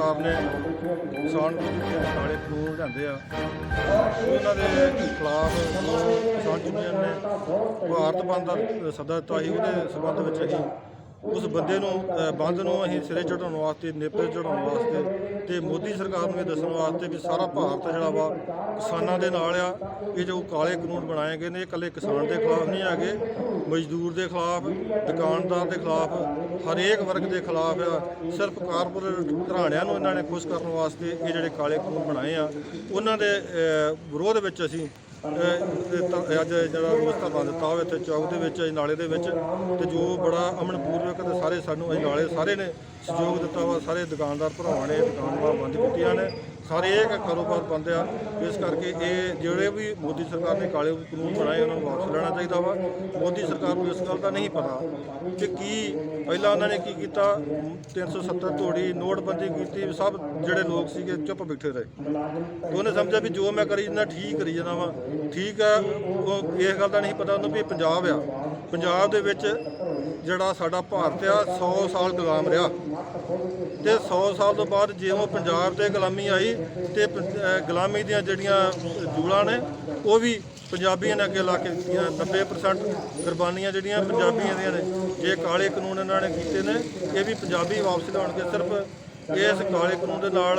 ਸਰਕਾਰ ਨੇ ਕਿਸਾਨ ਵਿਰੋਧੀ ਜਿਹੜੇ ਕਾਲੇ ਕਾਨੂੰਨ ਲਿਆਂਦੇ ਆ। ਉਹਨਾਂ ਦੇ ਖਿਲਾਫ ਕਿਸਾਨ ਯੂਨੀਅਨ ਨੇ ਭਾਰਤ ਬੰਦ ਦਾ ਸੱਦਾ ਦਿੱਤਾ ਸੀ, ਉਹਦੇ ਸੰਬੰਧ ਵਿੱਚ ਅਸੀਂ ਉਸ ਬੰਦੇ ਨੂੰ ਬੰਦ ਨੂੰ ਅਸੀਂ ਸਿਰੇ ਚੜਾਉਣ ਵਾਸਤੇ, ਨੇਪਰੇ ਚੜਾਉਣ ਵਾਸਤੇ ਤੇ ਮੋਦੀ ਸਰਕਾਰ ਨੂੰ ਇਹ ਦੱਸਣ ਵਾਸਤੇ ਵੀ ਸਾਰਾ ਭਾਰਤ ਜਿਹੜਾ ਵਾ ਕਿਸਾਨਾਂ ਦੇ ਨਾਲ ਆ। ਇਹ ਜੋ ਕਾਲੇ ਕਾਨੂੰਨ ਬਣਾਏ ਗਏ ਨੇ, ਇਹ ਇਕੱਲੇ ਕਿਸਾਨ ਦੇ ਖਿਲਾਫ ਨਹੀਂ ਹੈਗੇ, ਮਜ਼ਦੂਰ ਦੇ ਖਿਲਾਫ, ਦੁਕਾਨਦਾਰ ਦੇ ਖਿਲਾਫ, ਹਰੇਕ ਵਰਗ ਦੇ ਖਿਲਾਫ ਆ। ਸਿਰਫ ਕਾਰਪੋਰੇਟ ਘਰਾਣਿਆਂ ਨੂੰ ਇਹਨਾਂ ਨੇ ਖੁਸ਼ ਕਰਨ ਵਾਸਤੇ ਇਹ ਜਿਹੜੇ ਕਾਲੇ ਕਾਨੂੰਨ ਬਣਾਏ ਆ, ਉਹਨਾਂ ਦੇ ਵਿਰੋਧ ਵਿੱਚ ਅਸੀਂ ਅੱਜ ਜਿਹੜਾ ਰੋਸ ਧਰਨਾ ਦਿੱਤਾ ਹੋਵੇ ਇੱਥੇ ਚੌਕ ਦੇ ਵਿੱਚ ਅੱਜ ਨਾਲੇ ਦੇ ਵਿੱਚ, ਤੇ ਜੋ ਬੜਾ ਅਮਨ ਪੂਰਵਕ ਤੇ ਸਾਰੇ ਸਾਨੂੰ ਅੱਜ ਨਾਲੇ ਸਾਰੇ ਨੇ ਸਹਿਯੋਗ ਦਿੱਤਾ ਵਾ, ਸਾਰੇ ਦੁਕਾਨਦਾਰ ਭਰਾਵਾਂ ਨੇ ਦੁਕਾਨਾਂ ਬੰਦ ਕੀਤੀਆਂ ਨੇ। ਸਾਰੇ ਇਹ ਕਾਰੋਬਾਰ ਬੰਦ ਆ। ਇਸ ਕਰਕੇ ਇਹ ਜਿਹੜੇ ਵੀ ਮੋਦੀ ਸਰਕਾਰ ਨੇ ਕਾਲੇ ਕਾਨੂੰਨ ਬਣਾਏ, ਉਹਨਾਂ ਨੂੰ ਵਾਪਸ ਲੈਣਾ ਚਾਹੀਦਾ ਵਾ। ਮੋਦੀ ਸਰਕਾਰ ਨੂੰ ਇਸ ਗੱਲ ਦਾ ਨਹੀਂ ਪਤਾ ਕਿ ਕੀ ਪਹਿਲਾਂ ਉਹਨਾਂ ਨੇ ਕੀ ਕੀਤਾ। 370 ਤੋੜੀ ਨੋਟਬੰਦੀ ਕੀਤੀ, ਸਭ ਜਿਹੜੇ ਲੋਕ ਸੀਗੇ ਚੁੱਪ ਬੈਠੇ ਰਹੇ। ਉਹਨੇ ਸਮਝਿਆ ਵੀ ਜੋ ਮੈਂ ਕਰੀ ਜਾਂਦਾ, ਠੀਕ ਕਰੀ ਜਾਂਦਾ ਵਾ। ਠੀਕ ਆ, ਉਹ ਇਸ ਗੱਲ ਦਾ ਨਹੀਂ ਪਤਾ ਉਹਨੂੰ ਵੀ ਪੰਜਾਬ ਆ। ਪੰਜਾਬ ਦੇ ਵਿੱਚ ਜਿਹੜਾ ਸਾਡਾ ਭਾਰਤ ਆ 100 ਸਾਲ ਗੁਲਾਮ ਰਿਹਾ। ਤੇ 100 ਸਾਲ ਤੋਂ ਬਾਅਦ ਜਿਉਂ ਪੰਜਾਬ ਤੇ ਗੁਲਾਮੀ ਆਈ ਤੇ ਪ- ਗੁਲਾਮੀ ਦੀਆਂ ਜਿਹੜੀਆਂ ਜੂਲਾਂ ਨੇ, ਉਹ ਵੀ ਪੰਜਾਬੀਆਂ ਨੇ ਅੱਗੇ ਲਾ ਕੇ ਦਿੱਤੀਆਂ। 90% ਕੁਰਬਾਨੀਆਂ ਜਿਹੜੀਆਂ ਪੰਜਾਬੀਆਂ ਦੀਆਂ ਨੇ। ਜੇ ਕਾਲੇ ਕਾਨੂੰਨ ਇਹਨਾਂ ਨੇ ਕੀਤੇ ਨੇ, ਇਹ ਵੀ ਪੰਜਾਬੀ ਵਾਪਸ ਲਿਆਉਣਗੇ। ਸਿਰਫ ਇਸ ਕਾਲੇ ਕਾਨੂੰਨ ਦੇ ਨਾਲ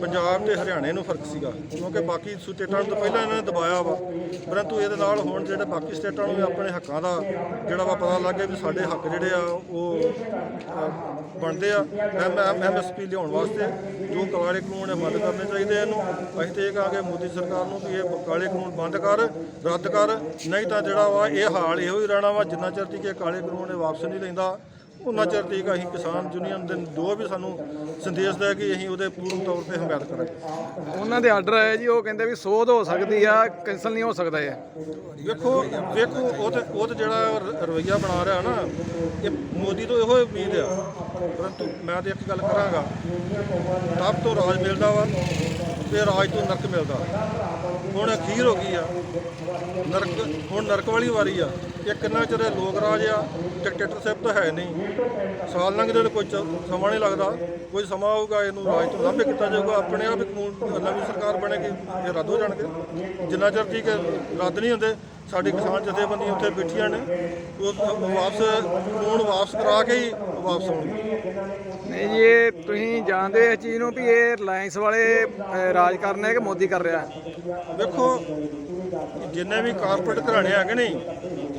ਪੰਜਾਬ ਤੇ ਹਰਿਆਣੇ ਨੂੰ ਫ਼ਰਕ ਸੀਗਾ, ਕਿਉਂਕਿ ਬਾਕੀ ਸਟੇਟਾਂ ਨੂੰ ਤਾਂ ਪਹਿਲਾਂ ਇਹਨਾਂ ਨੇ ਦਬਾਇਆ ਵਾ। ਪਰੰਤੂ ਇਹਦੇ ਨਾਲ ਹੁਣ ਜਿਹੜੇ ਬਾਕੀ ਸਟੇਟਾਂ ਨੂੰ ਵੀ ਆਪਣੇ ਹੱਕਾਂ ਦਾ ਜਿਹੜਾ ਵਾ ਪਤਾ ਲੱਗ ਗਿਆ ਵੀ ਸਾਡੇ ਹੱਕ ਜਿਹੜੇ ਆ, ਉਹ ਬਣਦੇ ਆ। ਐਮਐਸਪੀ ਲਿਆਉਣ ਵਾਸਤੇ ਜੋ ਕਾਲੇ ਕਾਨੂੰਨ ਹੈ ਬੰਦ ਕਰਨੇ ਚਾਹੀਦੇ ਇਹਨੂੰ। ਅਸੀਂ ਤੇ ਇਹ ਕਹਾਂਗੇ ਮੋਦੀ ਸਰਕਾਰ ਨੂੰ ਵੀ ਇਹ ਕਾਲੇ ਕਾਨੂੰਨ ਬੰਦ ਕਰ, ਰੱਦ ਕਰ। ਨਹੀਂ ਤਾਂ ਜਿਹੜਾ ਵਾ ਇਹ ਹਾਲ ਇਹੋ ਹੀ ਰਹਿਣਾ ਵਾ, ਜਿੰਨਾ ਚਿਰ ਤੱਕ ਇਹ ਕਾਲੇ ਕਾਨੂੰਨ ਇਹ ਵਾਪਸ ਨਹੀਂ ਲੈਂਦਾ ਉਹਨਾਂ ਚਿਰ ਤੱਕ ਅਸੀਂ ਕਿਸਾਨ ਯੂਨੀਅਨ ਦੇ ਜੋ ਵੀ ਸਾਨੂੰ ਸੰਦੇਸ਼ ਦੇ ਕਿ ਅਸੀਂ ਉਹਦੇ ਪੂਰਨ ਤੌਰ ਤੇ ਹਮਾਇਤ ਕਰਾਂਗੇ। ਉਹਨਾਂ ਦੇ ਆਰਡਰ ਆਏ ਜੀ ਉਹ ਕਹਿੰਦੇ ਵੀ ਸੋਧ ਹੋ ਸਕਦੀ ਆ ਕੈਂਸਲ ਨਹੀਂ ਹੋ ਸਕਦਾ ਇਹ। ਵੇਖੋ ਵੇਖੋ ਉਹ ਤੇ ਉਹ ਤੇ ਜਿਹੜਾ ਰਵੱਈਆ ਬਣਾ ਰਿਹਾ ਨਾ ਇਹ ਮੋਦੀ ਤੋਂ ਇਹੋ ਉਮੀਦ ਆ। ਪਰੰਤੂ ਮੈਂ ਤੇ ਇੱਕ ਗੱਲ ਕਰਾਂਗਾ ਤਬ ਤੋਂ ਰਾਜ ਮਿਲਦਾ ਵਾ ਤੇ ਰਾਜ ਤੋਂ ਨਰਕ ਮਿਲਦਾ। ਹੁਣ ਅਖੀਰ ਹੋ ਗਈ ਆ। ਨਰਕ, ਹੁਣ ਨਰਕ ਵਾਲੀ ਵਾਰੀ ਆ। ਇਹ ਕਿੰਨਾ ਚਿਰ ਇਹ ਲੋਕ ਰਾਜ ਆ? ਡਿਕਟੇਟਰਸ਼ਿਪ ਤਾਂ ਹੈ ਨਹੀਂ। ਸਾਲ ਲੰਘਦੇ ਤੇ ਕੋਈ ਸਮਾਂ ਨਹੀਂ ਲੱਗਦਾ। ਕੋਈ ਸਮਾਂ ਆਊਗਾ, ਇਹਨੂੰ ਰਾਜ ਤੋਂ ਲਾਂਭੇ ਕੀਤਾ ਜਾਊਗਾ। ਆਪਣੇ ਆਪ ਹੀ ਕਾਨੂੰਨ, ਨਵੀਂ ਸਰਕਾਰ ਬਣੇਗੀ, ਇਹ ਰੱਦ ਹੋ ਜਾਣਗੇ। ਜਿੰਨਾ ਚਿਰ ਤੱਕ ਇਹ ਰੱਦ ਨਹੀਂ ਹੁੰਦੇ। ਸਾਡੀ ਕਿਸਾਨ ਜਥੇਬੰਦੀਆਂ ਉੱਥੇ ਬੈਠੀਆਂ ਨੇ ਉਹ ਵਾਪਸ ਕਾਨੂੰਨ ਵਾਪਸ ਕਰਾ ਕੇ ਹੀ ਵਾਪਸ ਆਉਣਗੇ। ਨਹੀਂ ਜੀ ਇਹ ਤੁਸੀਂ ਜਾਣਦੇ ਇਸ ਚੀਜ਼ ਨੂੰ ਵੀ ਇਹ ਰਿਲਾਇੰਸ ਵਾਲੇ ਅਹ, ਰਾਜ ਕਰਨੇ ਹੈ ਕਿ ਮੋਦੀ ਕਰ ਰਿਹਾ ਵੇਖੋ ਜਿੰਨੇ ਵੀ ਕਾਰਪੋਰੇਟ ਘਰਾਣੇ ਹੈਗੇ ਨੇ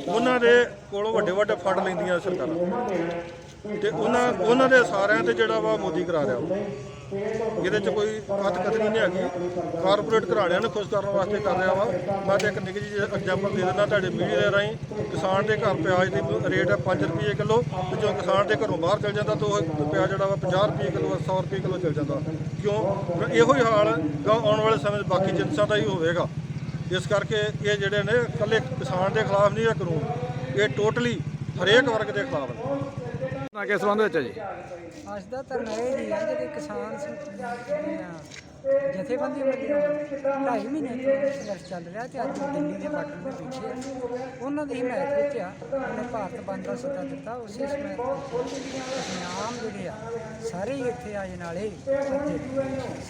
ਉਹਨਾਂ ਦੇ ਕੋਲੋਂ ਵੱਡੇ ਵੱਡੇ ਫੰਡ ਲੈਂਦੀਆਂ ਸਰਕਾਰਾਂ। ਤੇ ਉਹਨਾਂ ਉਹਨਾਂ ਦੇ ਸਾਰਿਆਂ ਤੇ ਜਿਹੜਾ ਵਾ ਮੋਦੀ ਕਰਾ ਰਿਹਾ ਵਾ। ਇਹਦੇ ਚ ਕੋਈ ਕੱਤ ਨਹੀਂ ਹੈਗੀ। ਕਾਰਪੋਰੇਟ ਘਰਾਣਿਆਂ ਨੂੰ ਖੁਸ਼ ਕਰਨ ਵਾਸਤੇ ਕਰ ਰਿਹਾ ਵਾ। ਮੈਂ ਤੇ ਇੱਕ ਨਿੱਕੀ ਜਿਹੀ ਐਗਜ਼ਾਮਪਲ ਦੇ ਦਿੰਦਾ ਤੁਹਾਡੇ ਮੀਡੀਆ ਦੇ ਰਾਹੀਂ। ਕਿਸਾਨ ਦੇ ਘਰ ਪਿਆਜ਼ ਦੀ ਰੇਟ ਹੈ 5 ਰੁਪਏ ਕਿਲੋ ਤੇ ਜੋ ਕਿਸਾਨ ਦੇ ਘਰੋਂ ਬਾਹਰ ਚਲ ਜਾਂਦਾ ਤਾਂ ਉਹ ਪਿਆਜ਼ ਜਿਹੜਾ ਵਾ 50 ਰੁਪਏ ਕਿਲੋ 100 ਰੁਪਏ ਕਿਲੋ ਚਲ ਜਾਂਦਾ। ਕਿਉਂ? ਇਹੋ ਹੀ ਹਾਲ ਆਉਣ ਵਾਲੇ ਸਮੇਂ 'ਚ ਬਾਕੀ ਜਿੰਸਾਂ ਦਾ ਹੀ ਹੋਵੇਗਾ। ਇਸ ਕਰਕੇ ਇਹ ਜਿਹੜੇ ਨੇ ਇਕੱਲੇ ਕਿਸਾਨ ਦੇ ਖਿਲਾਫ ਨਹੀਂ ਇਹ ਕਾਨੂੰਨ ਇਹ ਟੋਟਲੀ ਹਰੇਕ ਵਰਗ ਦੇ ਖਿਲਾਫ ਨੇ। ਨਾ ਕਿਸ ਸੰਬੰਧ ਵਿੱਚ ਹੈ ਜੀ? ਅੱਜ ਦਾ ਧਰਨਾ ਇਹ ਨਹੀਂ ਹੈ ਜਿਹੜੇ ਕਿਸਾਨ ਸ- ਜਿਹੜੀਆਂ ਵੱਲੋਂ ਢਾਈ ਮਹੀਨੇ ਤੋਂ ਸੰਘਰਸ਼ ਚੱਲ ਰਿਹਾ ਤੇ ਅੱਜ ਉਹ ਦਿੱਲੀ ਦੇ ਬਾਰਡਰ ਤੇ ਬੈਠੇ ਉਹਨਾਂ ਦੀ ਹਮਾਇਤ ਵਿੱਚ ਆ, ਉਹਨੇ ਭਾਰਤ ਬੰਦ ਦਾ ਸੱਦਾ ਦਿੱਤਾ, ਉਸੇ ਹਮਾਇਤ ਆਮ ਜਿਹੜੇ ਆ, ਸਾਰੇ ਹੀ ਇੱਥੇ ਆਏ ਨਾਲੇ ਅੱਜ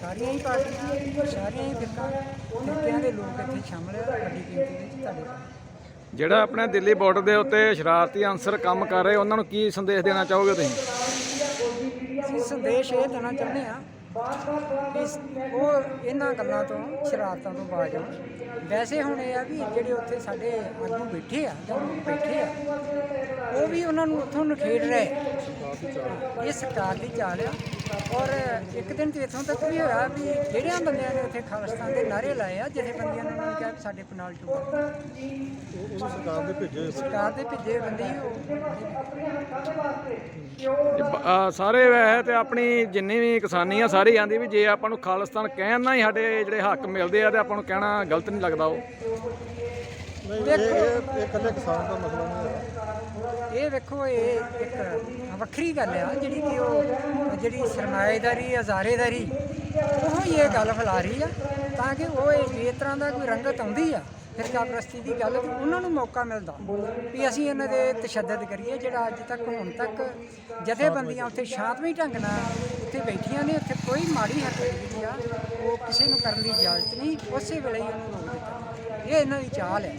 ਸਾਰੀਆਂ ਹੀ ਪਾਰਟੀਆਂ, ਸਾਰੀਆਂ ਹੀ ਫਿਰਕਾਂ ਫਿਰਕਿਆਂ ਦੇ ਲੋਕ ਇੱਥੇ ਸ਼ਾਮਲ ਆ, ਵੱਡੀ ਗਿਣਤੀ ਵਿੱਚ ਤੁਹਾਡੇ ਸਾਹਮਣੇ ਜਿਹੜਾ ਆਪਣੇ ਦਿੱਲੀ ਬਾਰਡਰ ਦੇ ਉੱਤੇ ਸ਼ਰਾਰਤੀ ਅਨਸਰ ਕੰਮ ਕਰ ਰਹੇ, ਉਹਨਾਂ ਨੂੰ ਕੀ ਸੰਦੇਸ਼ ਦੇਣਾ ਚਾਹੋਗੇ ਤੁਸੀਂ? ਅਸੀਂ ਸੰਦੇਸ਼ ਇਹ ਦੇਣਾ ਚਾਹੁੰਦੇ ਆ ਵੀ ਉਹ ਇਹਨਾਂ ਗੱਲਾਂ ਤੋਂ, ਸ਼ਰਾਰਤਾਂ ਤੋਂ ਬਾਜ ਆਉਣ ਵੈਸੇ ਹੁਣ ਇਹ ਆ ਵੀ ਜਿਹੜੇ ਉੱਥੇ ਸਾਡੇ ਆਗੂ ਬੈਠੇ ਆ, ਜਾਂ ਬੈਠੇ ਆ, ਉਹ ਵੀ ਉਹਨਾਂ ਨੂੰ ਉੱਥੋਂ ਨਖੇੜ ਰਹੇ। ਇਹ ਸਰਕਾਰ ਦੀ ਚਾਲ ਆ। ਔਰ ਇੱਕ ਦਿਨ ਤੇ ਇੱਥੋਂ ਤੱਕ ਵੀ ਹੋਇਆ ਵੀ ਜਿਹੜਿਆਂ ਬੰਦਿਆਂ ਨੇ ਉੱਥੇ ਖਾਲਿਸਤਾਨ ਦੇ ਨਾਰੇ ਲਾਏ ਆ ਜਥੇਬੰਦੀਆਂ ਨੇ ਉਹਨਾਂ ਨੂੰ ਕਿਹਾ ਵੀ ਸਾਡੇ ਪਨਾਲ ਚੁੱਕੋ ਉਹ ਸਰਕਾਰ ਦੇ ਭੇਜੇ ਸਰਕਾਰ ਦੇ ਭਿੱਜੇ ਬੰਦੇ ਹੀ ਉਹ। ਬ- ਸਾਰੇ ਵੈਸੇ ਤੇ ਆਪਣੀ ਜਿੰਨੀ ਵੀ ਕਿਸਾਨੀ ਆ ਸਾਰੀ ਆਂਦੀ ਵੀ ਜੇ ਆਪਾਂ ਨੂੰ ਖਾਲਿਸਤਾਨ ਕਹਿਣ ਨਾਲ ਹੀ ਸਾਡੇ ਜਿਹੜੇ ਹੱਕ ਮਿਲਦੇ ਆ ਤੇ ਆਪਾਂ ਨੂੰ ਕਹਿਣਾ ਗਲਤ ਨਹੀਂ ਲੱਗਦਾ ਉਹ। ਨਹੀਂ ਇਹ ਇਹ ਇਹ ਇਕੱਲੇ ਕਿਸਾਨ ਦਾ ਮਸਲਾ ਨਹੀਂ ਹੈ ਇਹ ਵੇਖੋ ਇਹ ਇੱਕ ਵੱਖਰੀ ਗੱਲ ਆ ਜਿਹੜੀ ਕਿ ਉਹ ਜਿਹੜੀ ਸਰਮਾਏਦਾਰੀ ਹਜ਼ਾਰੇਦਾਰੀ ਉਹ ਹੀ ਇਹ ਗੱਲ ਫੈਲਾ ਰਹੀ ਆ ਤਾਂ ਕਿ ਉਹ ਇਹ ਇਸ ਤਰ੍ਹਾਂ ਦਾ ਕੋਈ ਰੰਗਤ ਆਉਂਦੀ ਆ ਫਿਰਕਾ ਪ੍ਰਸਤੀ ਦੀ ਗੱਲ ਤੇ ਉਹਨਾਂ ਨੂੰ ਮੌਕਾ ਮਿਲਦਾ। ਵੀ ਅਸੀਂ ਇਹਨਾਂ ਦੇ ਤਸ਼ੱਦਦ ਕਰੀਏ ਜਿਹੜਾ ਅੱਜ ਤੱਕ ਹੁਣ ਤੱਕ ਜਥੇਬੰਦੀਆਂ ਉੱਥੇ ਸ਼ਾਂਤਮਈ ਢੰਗ ਨਾਲ ਉੱਥੇ ਬੈਠੀਆਂ ਨੇ ਉੱਥੇ ਕੋਈ ਮਾੜੀ ਹਰਕਤ ਜਿਹੜੀ ਆ ਉਹ ਕਿਸੇ ਨੂੰ ਕਰਨ ਦੀ ਇਜਾਜ਼ਤ ਨਹੀਂ ਉਸੇ ਵੇਲੇ ਹੀ ਉਹਨੂੰ ਰੋਕ ਦਿੱਤਾ। ਇਹ ਇਹਨਾਂ ਦੀ ਚਾਲ ਹੈ।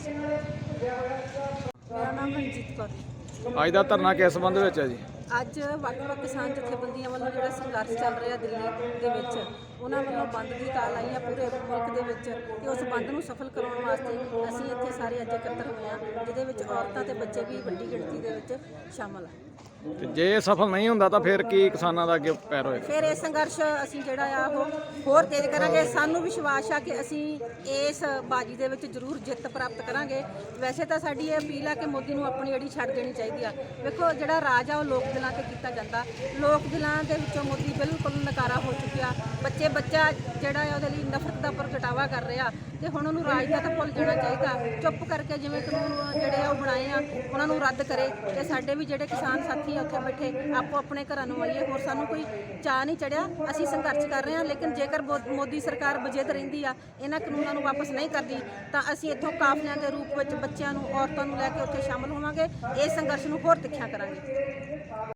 ਮੇਰਾ ਨਾਮ ਮਨਜੀਤ ਕੌਰ। ਅੱਜ ਦਾ ਧਰਨਾ ਕਿਸ ਸੰਬੰਧ ਵਿੱਚ ਹੈ ਜੀ? ਅੱਜ ਵੱਖ-ਵੱਖ ਕਿਸਾਨ ਜਥੇਬੰਦੀਆਂ ਵੱਲੋਂ ਜਿਹੜਾ ਸੰਘਰਸ਼ ਚੱਲ ਰਿਹਾ ਦਿੱਲੀ ਦੇ ਵਿੱਚ ਉਹਨਾਂ ਵੱਲੋਂ ਬੰਦ ਦੀ ਕਾਲ ਆਈ ਹੈ ਪੂਰੇ ਮੁਲਕ ਦੇ ਵਿੱਚ ਤੇ ਉਸ ਬੰਦ ਨੂੰ ਸਫਲ ਕਰਾਉਣ ਵਾਸਤੇ ਅਸੀਂ ਇੱਥੇ ਸਾਰੇ ਅੱਜ ਇਕੱਤਰ ਹੋਏ ਹਾਂ ਜਿਹਦੇ ਵਿੱਚ ਔਰਤਾਂ ਤੇ ਬੱਚੇ ਵੀ ਵੱਡੀ ਗਿਣਤੀ ਦੇ ਵਿੱਚ ਸ਼ਾਮਲ ਆ ਤੇ ਜੇ ਇਹ ਸਫਲ ਨਹੀਂ ਹੁੰਦਾ ਤਾਂ ਫਿਰ ਕੀ ਕਿਸਾਨਾਂ ਦਾ ਅੱਗੇ ਪੈਰ ਹੋਏਗਾ? ਫਿਰ ਇਹ ਸੰਘਰਸ਼ ਅਸੀਂ ਜਿਹੜਾ ਆ ਉਹ ਹੋਰ ਤੇਜ਼ ਕਰਾਂਗੇ। ਸਾਨੂੰ ਵਿਸ਼ਵਾਸ ਆ ਕਿ ਅਸੀਂ ਇਸ ਬਾਜੀ ਦੇ ਵਿੱਚ ਜ਼ਰੂਰ ਜਿੱਤ ਪ੍ਰਾਪਤ ਕਰਾਂਗੇ। ਵੈਸੇ ਤਾਂ ਸਾਡੀ ਇਹ ਅਪੀਲ ਆ ਕਿ ਮੋਦੀ ਨੂੰ ਆਪਣੀ ਅੜੀ ਛੱਡ ਦੇਣੀ ਚਾਹੀਦੀ ਆ। ਵੇਖੋ ਜਿਹੜਾ ਰਾਜ ਆ ਉਹ ਲੋਕ ਦਿਲਾਂ ਤੇ ਕੀਤਾ ਜਾਂਦਾ। ਲੋਕ ਦਿਲਾਂ ਦੇ ਵਿੱਚੋਂ ਮੋਦੀ ਬਿਲਕੁਲ ਨਕਾਰਾ ਹੋ ਚੁੱਕਿਆ। ਬੱਚੇ ਬੱਚਾ ਜਿਹੜਾ ਆ ਉਹਦੇ ਲਈ ਨਫ਼ਰਤ ਦਾ ਪ੍ਰਗਟਾਵਾ ਕਰ ਰਿਹਾ। ਤੇ ਹੁਣ ਉਹਨੂੰ ਰਾਜ ਦਾ ਤਾਂ ਭੁੱਲ ਜਾਣਾ ਚਾਹੀਦਾ। ਚੁੱਪ ਕਰਕੇ ਜਿਵੇਂ ਕਾਨੂੰਨ ਜਿਹੜੇ ਆ ਉਹ ਬਣਾਏ ਆ, ਉਹਨਾਂ ਨੂੰ ਰੱਦ ਕਰੇ ਤੇ ਸਾਡੇ ਵੀ ਜਿਹੜੇ ਕਿਸਾਨ ਸਾਥੀ ਆ ਉੱਥੇ ਬੈਠੇ, ਆਪੋ ਆਪਣੇ ਘਰਾਂ ਨੂੰ ਆਈਏ ਹੋਰ ਸਾਨੂੰ ਕੋਈ ਚਾਹ ਨਹੀਂ ਚੜਿਆ। ਅਸੀਂ ਸੰਘਰਸ਼ ਕਰ ਰਹੇ ਹਾਂ ਲੇਕਿਨ ਜੇਕਰ ਮੋ- ਮੋਦੀ ਸਰਕਾਰ ਬਜੇਦ ਰਹਿੰਦੀ ਆ, ਇਹਨਾਂ ਕਾਨੂੰਨਾਂ ਨੂੰ ਵਾਪਸ ਨਹੀਂ ਕਰਦੀ, ਤਾਂ ਅਸੀਂ ਇੱਥੋਂ ਕਾਫਲਿਆਂ ਦੇ ਰੂਪ ਵਿੱਚ ਬੱਚਿਆਂ ਨੂੰ, ਔਰਤਾਂ ਨੂੰ ਲੈ ਕੇ ਉੱਥੇ ਸ਼ਾਮਲ ਹੋਵਾਂਗੇ। ਇਹ ਸੰਘਰਸ਼ ਨੂੰ ਹੋਰ ਤਿੱਖਿਆ ਕਰਾਂਗੇ।